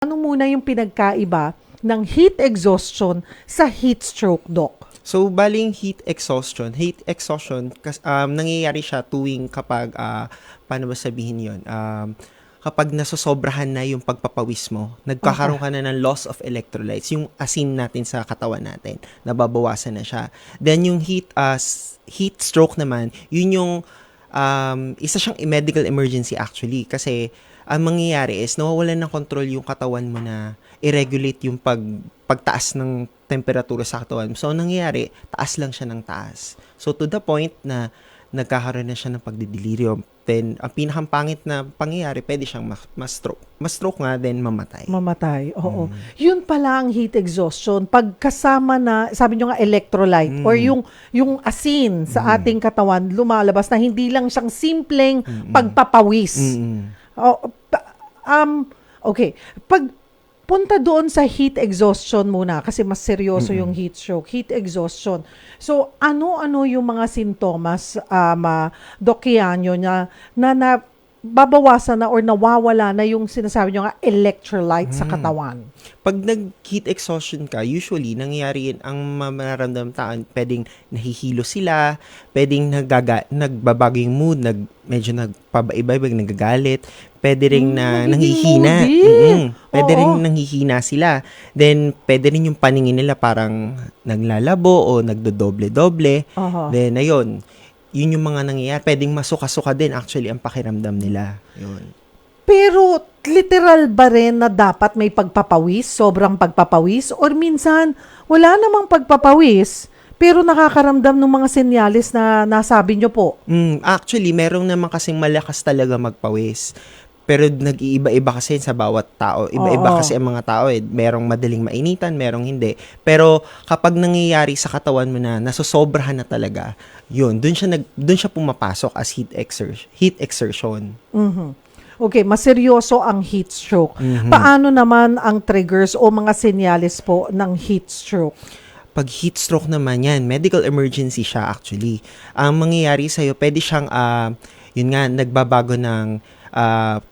Ano muna yung pinagkaiba ng heat exhaustion sa heat stroke, Doc? So, baling heat exhaustion. Heat exhaustion, um, nangyayari siya tuwing kapag, ah, paano ba sabihin yon Um, kapag nasosobrahan na yung pagpapawis mo, nagkakaroon ka na ng loss of electrolytes, yung asin natin sa katawan natin, nababawasan na siya. Then, yung heat, uh, heat stroke naman, yun yung, um, isa siyang medical emergency actually. Kasi, ang mangyayari is, nawawalan ng control yung katawan mo na i-regulate yung pag, pagtaas ng temperatura sa katawan. So, ang nangyayari, taas lang siya ng taas. So, to the point na nagkakaroon na siya ng pagdidelirium. Then, ang pinakang pangit na pangyayari, pwede siyang ma- ma-stroke. Ma-stroke nga, then mamatay. Mamatay, oo. Yun pala ang heat exhaustion. Pagkasama na, sabi nyo nga electrolyte or yung, yung asin sa ating katawan lumalabas na hindi lang siyang simpleng pagpapawis. Mm-mm. Oh, um, okay. Pag punta doon sa heat exhaustion muna kasi mas seryoso yung heat stroke, heat exhaustion. So, ano-ano yung mga sintomas, um, uh, Doc Kianyo, na, na, na babawasan na or nawawala na yung sinasabi nyo nga electrolyte sa katawan? Pag nag-heat exhaustion ka, usually, nangyayari yun, ang mararamdaman pwedeng nahihilo sila, pwedeng nagaga, nagbabago yung mood, nag, medyo nagpabaiba, nagagalit, pwede rin Mm, na nagiging nanghihina. Mm-mm. Pwede Oo. rin nanghihina sila. Then, pwede rin yung paningin nila parang naglalabo o nagdodoble-doble. Aha. Then, ayun, yun yung mga nangyayari. Pwedeng masuka-suka din actually ang pakiramdam nila. Yun. Pero literal ba rin na dapat may pagpapawis, sobrang pagpapawis? Or minsan, wala namang pagpapawis, pero nakakaramdam ng mga senyales na nasabi nyo po? Mm, actually, merong naman kasing malakas talaga magpawis. Pero nag-iiba-iba kasi sa bawat tao. Iba-iba Oo. kasi ang mga tao eh. Merong madaling mainitan, merong hindi. Pero kapag nangyayari sa katawan mo na nasosobrahan na talaga, yun, dun siya, nag, dun siya pumapasok as heat, exer- heat exertion. Mhm. Okay, maseryoso ang heat stroke. Mhm. Paano naman ang triggers o mga senyales po ng heat stroke? Pag heat stroke naman yan, medical emergency siya actually. Ang mangyayari sa'yo, pwede siyang, ah, yun nga, nagbabago ng,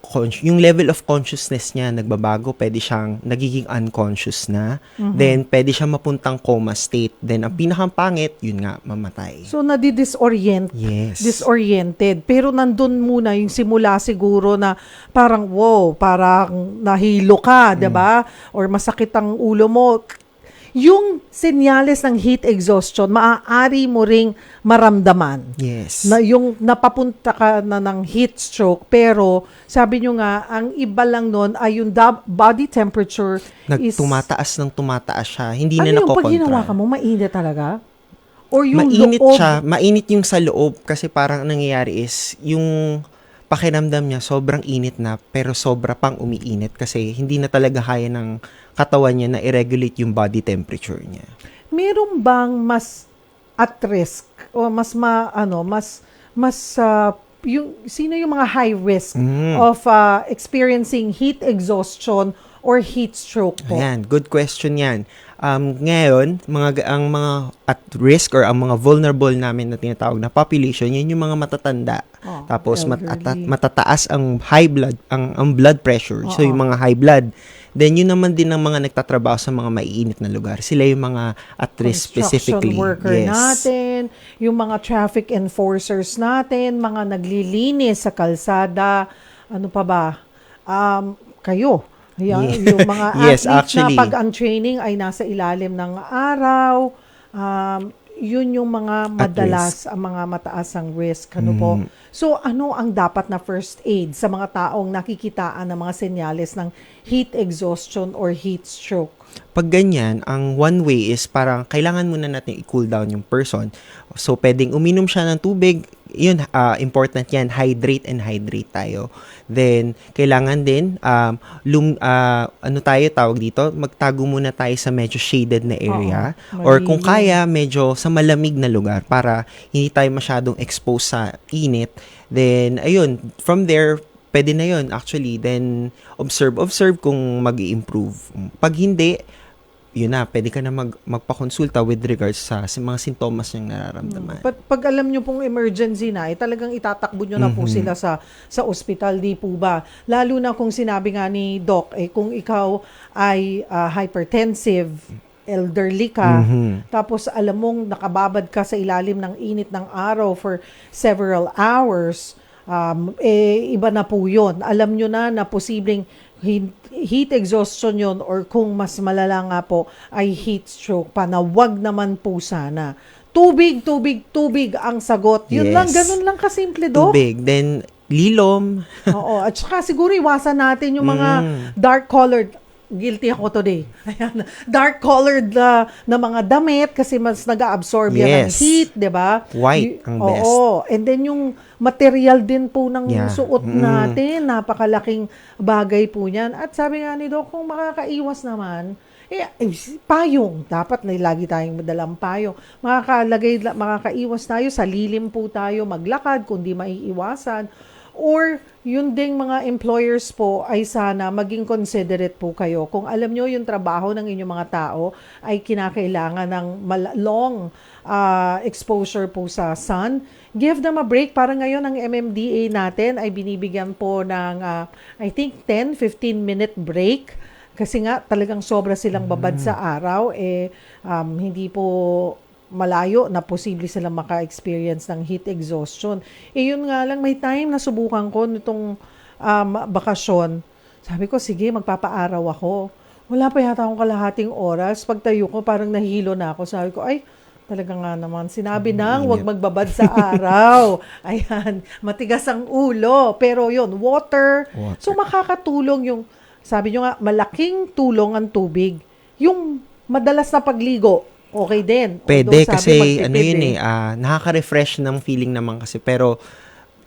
con- yung level of consciousness niya nagbabago, pwede siyang nagiging unconscious na. Then, pwede siyang mapuntang coma state. Then, ang pinakang pangit, yun nga, mamatay. So, nadidisorient Yes. disoriented. Pero nandun muna yung simula siguro na parang, wow, parang nahilo ka, 'di ba? Or masakit ang ulo mo. Yung senyales ng heat exhaustion, maaari mo ring maramdaman. yes. Na yung napapunta ka na ng heat stroke, pero sabi nyo nga, ang iba lang nun ay yung body temperature is... Nagtumataas ng tumataas siya. Hindi ano na yung pag nakokontrol. hinawakan mo, mainit talaga? Or yung mainit loob? siya, mainit yung sa loob kasi parang ang nangyayari is yung pakiramdam niya sobrang init na pero sobra pang umiinit kasi hindi na talaga kaya ng katawan niya na i-regulate yung body temperature niya. meron bang mas at risk o mas ma ano mas mas ah, yung sino yung mga high risk Mm. of ah, experiencing heat exhaustion or heat stroke po? Ayan, good question yan. Um, ngayon, mga, ang mga at risk or ang mga vulnerable namin na tinatawag na population, yun yung mga matatanda. Oh, Tapos mat- at- matataas ang high blood, ang, ang blood pressure. So Oo. yung mga high blood. Then yun naman din ang mga nagtatrabaho sa mga maiinit na lugar. Sila yung mga at risk specifically. worker yes. natin, yung mga traffic enforcers natin, mga naglilinis sa kalsada, ano pa ba? Um, kayo. Yeah. Yung mga Yes, athletes actually. na pag ang training ay nasa ilalim ng araw, um, yun yung mga madalas, ang mga mataas ang risk. Ano po? Mm. So, ano ang dapat na first aid sa mga taong nakikitaan ng mga senyales ng heat exhaustion or heat stroke? Pag ganyan, ang one way is parang kailangan muna natin i-cool down yung person. So, pwedeng uminom siya ng tubig. Yun, ah, important yan. Hydrate and hydrate tayo. Then, kailangan din, um, lum, ah, ano tayo tawag dito? Magtago muna tayo sa medyo shaded na area. Oo, Or kung kaya, medyo sa malamig na lugar para hindi tayo masyadong exposed sa init. Then, ayun, from there, pwede na yun actually. Then, observe, observe kung mag improve Pag hindi, yun na, pwede ka na mag, magpakonsulta with regards sa, sa mga sintomas niyang nararamdaman. Pag, pag alam nyo pong emergency na, eh, talagang itatakbo nyo na po Mhm. sila sa sa ospital, di po ba? Lalo na kung sinabi nga ni Doc, eh, kung ikaw ay ah, hypertensive, elderly ka, Mhm. tapos alam mong nakababad ka sa ilalim ng init ng araw for several hours, um, eh, iba na po yun. Alam nyo na na posibleng heat, exhaustion yun or kung mas malala nga po ay heat stroke pa na wag naman po sana. Tubig, tubig, tubig ang sagot. Yun Yes. lang, ganun lang kasimple, Dok. Tubig. Then, lilom. Oo. At saka siguro iwasan natin yung mga Mm. dark-colored Guilty ako today. Ayan. Dark-colored na, na mga damit kasi mas nag-absorb yan ng Yes. heat, di ba? White ang best. Oo. And then yung material din po ng Yeah. suot Mm. natin, napakalaking bagay po niyan. At sabi nga ni Doc, kung makakaiwas naman, eh, eh, payong. Dapat na lagi tayong madalang payong. Makakalagay, makakaiwas tayo, sa lilim po tayo maglakad kung di maiiwasan. Or yun ding mga employers po ay sana maging considerate po kayo. Kung alam nyo yung trabaho ng inyong mga tao ay kinakailangan ng long ah, exposure po sa sun, give them a break. Para ngayon ang MMDA natin ay binibigyan po ng ah, I think 10-15 minute break kasi nga talagang sobra silang babad sa araw eh um, hindi po malayo na posible silang maka-experience ng heat exhaustion. Eh yun nga lang, may time na subukan ko nitong um, bakasyon. Sabi ko, sige, magpapaaraw ako. Wala pa yata akong kalahating oras. Pagtayo ko, parang nahilo na ako. Sabi ko, ay, talaga nga naman. Sinabi nang wag magbabad sa araw. Ayan, matigas ang ulo. Pero yun, water. Water. So makakatulong yung, sabi nyo nga, malaking tulong ang tubig. Yung madalas na pagligo, okay din. Pwede Although sabi, kasi ano yun eh, ah, nakaka-refresh ng feeling naman kasi pero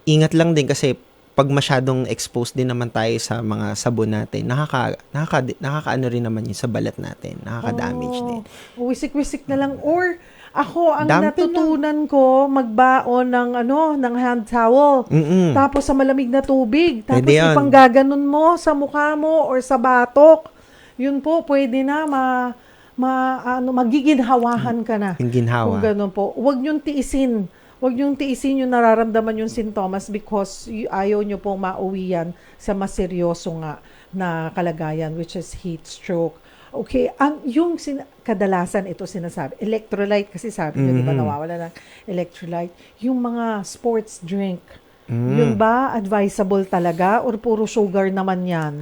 ingat lang din kasi pag masyadong exposed din naman tayo sa mga sabon natin, nakaka, nakaka, nakakaano rin naman yun sa balat natin. Nakaka-damage Oh, din. Wisik-wisik na lang. Or, ako, ang Dampi natutunan ko, magbaon ng, ano, ng hand towel. Mm-mm. Tapos sa malamig na tubig. Tapos ipanggaganon mo sa mukha mo or sa batok. Yun po, pwede na ma, ma ano, magiginhawahan ka na. Ginhawa. Kung ganun po. Huwag niyong tiisin. Huwag niyong tiisin yung nararamdaman yung sintomas because ayaw niyo pong mauwi yan sa mas seryoso nga na kalagayan which is heat stroke. Okay, ang yung sin- kadalasan ito sinasabi, electrolyte kasi sabi niyo, di ba Mhm. nawawala ng electrolyte, yung mga sports drink. Mm. Yun ba advisable talaga or puro sugar naman yan?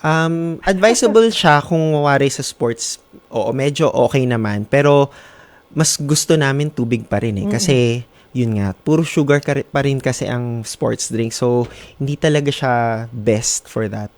Um, advisable siya kung mawari sa sports. Oo, medyo okay naman. Pero, mas gusto namin tubig pa rin eh. Kasi, yun nga, puro sugar ka pa rin kasi ang sports drink. So, hindi talaga siya best for that.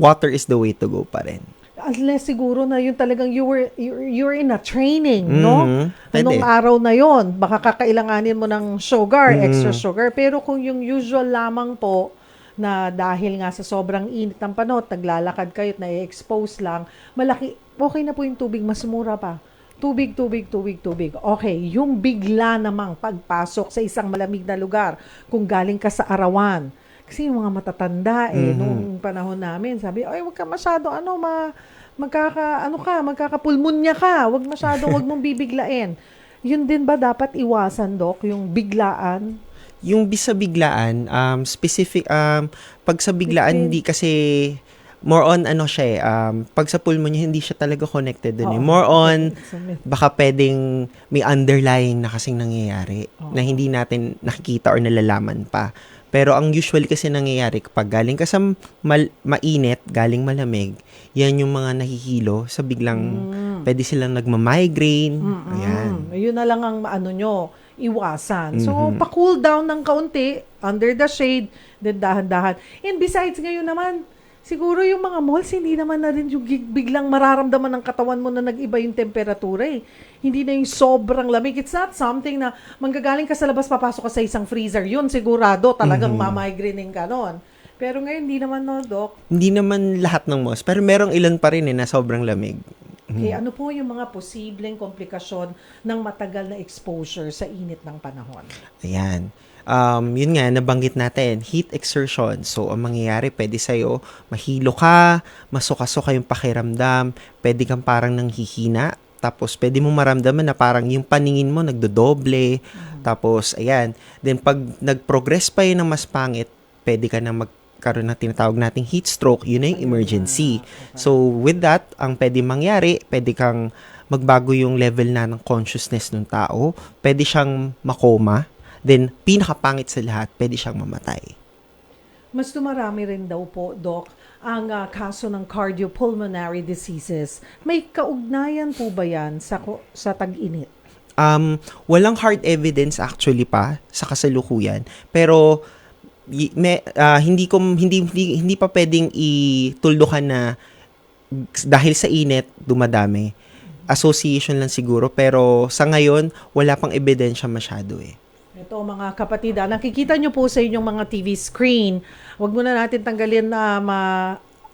Water is the way to go pa rin. Unless siguro na yun talagang you were you're, you're in a training, no? Mhm. Pwede. Nung araw na yon, baka kakailanganin mo ng sugar, Mhm. extra sugar. Pero kung yung usual lamang po na dahil nga sa sobrang init ng panahon, naglalakad kayo at na-expose lang, malaki, okay na po yung tubig, mas mura pa. Tubig, tubig, tubig, tubig. Okay, yung bigla namang pagpasok sa isang malamig na lugar, kung galing ka sa arawan, kasi yung mga matatanda eh, Mhm. nung panahon namin, sabi, ay, wag ka masyado, ano, ma, magkaka, ano ka, magkakapulmonya ka, wag masyado, wag mong bibiglain. Yun din ba dapat iwasan, Dok, yung biglaan? Yung bisa biglaan, um, specific, um, pag sa biglaan, hindi kasi, more on ano siya eh, um, pag sa pulmonya, hindi siya talaga connected dun eh. Oo. More on, baka pwedeng may underlying na kasing nangyayari Oo. na hindi natin nakikita or nalalaman pa. Pero ang usually kasi nangyayari kapag galing ka sa mal- mainit, galing malamig, yan yung mga nahihilo sa biglang Mm. pwede silang nagma-migraine. Mm-mm. Ayan. Yun na lang ang ano nyo, iwasan. So, Mhm. pa-cool down ng kaunti, under the shade, then dahan-dahan. And besides, ngayon naman, siguro yung mga malls, hindi naman na rin yung biglang mararamdaman ng katawan mo na nag-iba yung temperatura eh. Hindi na yung sobrang lamig. It's not something na manggagaling ka sa labas, papasok ka sa isang freezer. Yun, sigurado, talagang Mhm. mamigraineing ka nun. Pero ngayon, hindi naman no, Doc. Hindi naman lahat ng malls, pero merong ilan pa rin eh na sobrang lamig. Okay, ano po yung mga posibleng komplikasyon ng matagal na exposure sa init ng panahon? Ayan. um, yun nga, nabanggit natin, heat exertion. So, ang mangyayari, pwede sa'yo, mahilo ka, masuka-suka yung pakiramdam, pwede kang parang nanghihina, tapos pwede mo maramdaman na parang yung paningin mo nagdodoble, tapos ayan, then pag nag-progress pa yun ng mas pangit, pwede ka na magkaroon ng tinatawag nating heat stroke, yun na yung emergency. So, with that, ang pwede mangyari, pwede kang magbago yung level na ng consciousness ng tao, pwede siyang makoma, then pinakapangit sa lahat, pwede siyang mamatay. Mas dumarami rin daw po, Doc, ang ah, kaso ng cardiopulmonary diseases. May kaugnayan po ba yan sa, sa tag-init? Um, walang hard evidence actually pa sa kasalukuyan, pero may, ah, hindi ko hindi, hindi hindi pa pwedeng ituldukan na dahil sa init dumadami. Association lang siguro pero sa ngayon wala pang ebidensya masyado eh. Ito mga kapatid, ah, nakikita nyo po sa inyong mga TV screen. Huwag muna natin tanggalin na ma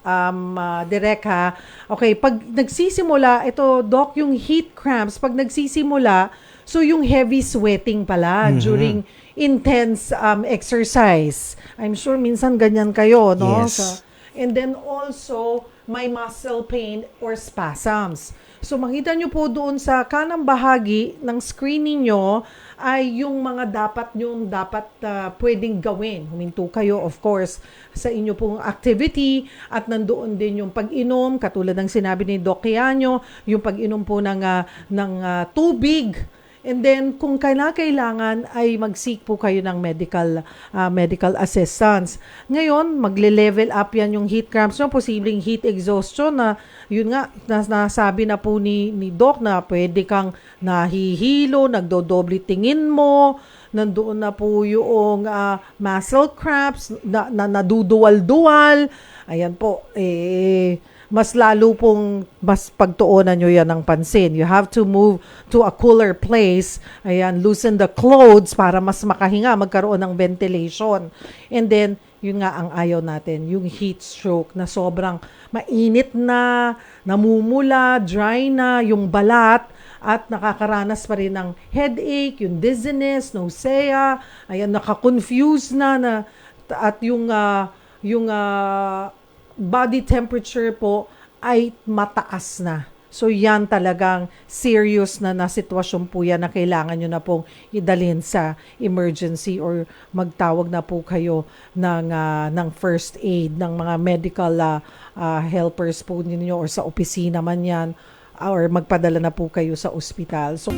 um, ah, direct ha. Okay, pag nagsisimula, ito doc, yung heat cramps, pag nagsisimula, so yung heavy sweating pala during intense um, exercise. I'm sure minsan ganyan kayo, no? Yes. Sa- and then also, may muscle pain or spasms. So makita nyo po doon sa kanang bahagi ng screen ninyo ay yung mga dapat yung dapat ah, pwedeng gawin. Huminto kayo of course sa inyo pong activity at nandoon din yung pag-inom katulad ng sinabi ni Doc Kiano, yung pag-inom po ng ah, ng ah, tubig And then kung kailangan ay mag-seek po kayo ng medical ah, medical assistance. Ngayon, magle-level up yan yung heat cramps, no? posibleng heat exhaustion na yun nga nas, nasabi na po ni ni Doc na pwede kang nahihilo, nagdodoble tingin mo, nandoon na po yung ah, muscle cramps na, na naduduwal-duwal. Ayan po, eh mas lalo pong mas pagtuunan nyo yan ng pansin. You have to move to a cooler place. Ayan, loosen the clothes para mas makahinga, magkaroon ng ventilation. And then, yun nga ang ayaw natin, yung heat stroke na sobrang mainit na, namumula, dry na, yung balat, at nakakaranas pa rin ng headache, yung dizziness, nausea, ayan, nakakonfuse na, na at yung, ah, yung ah, body temperature po ay mataas na. So yan talagang serious na na sitwasyon po yan na kailangan nyo na pong idalhin sa emergency or magtawag na po kayo ng, ah, ng first aid, ng mga medical ah, ah, helpers po ninyo or sa opisina man yan or magpadala na po kayo sa ospital. So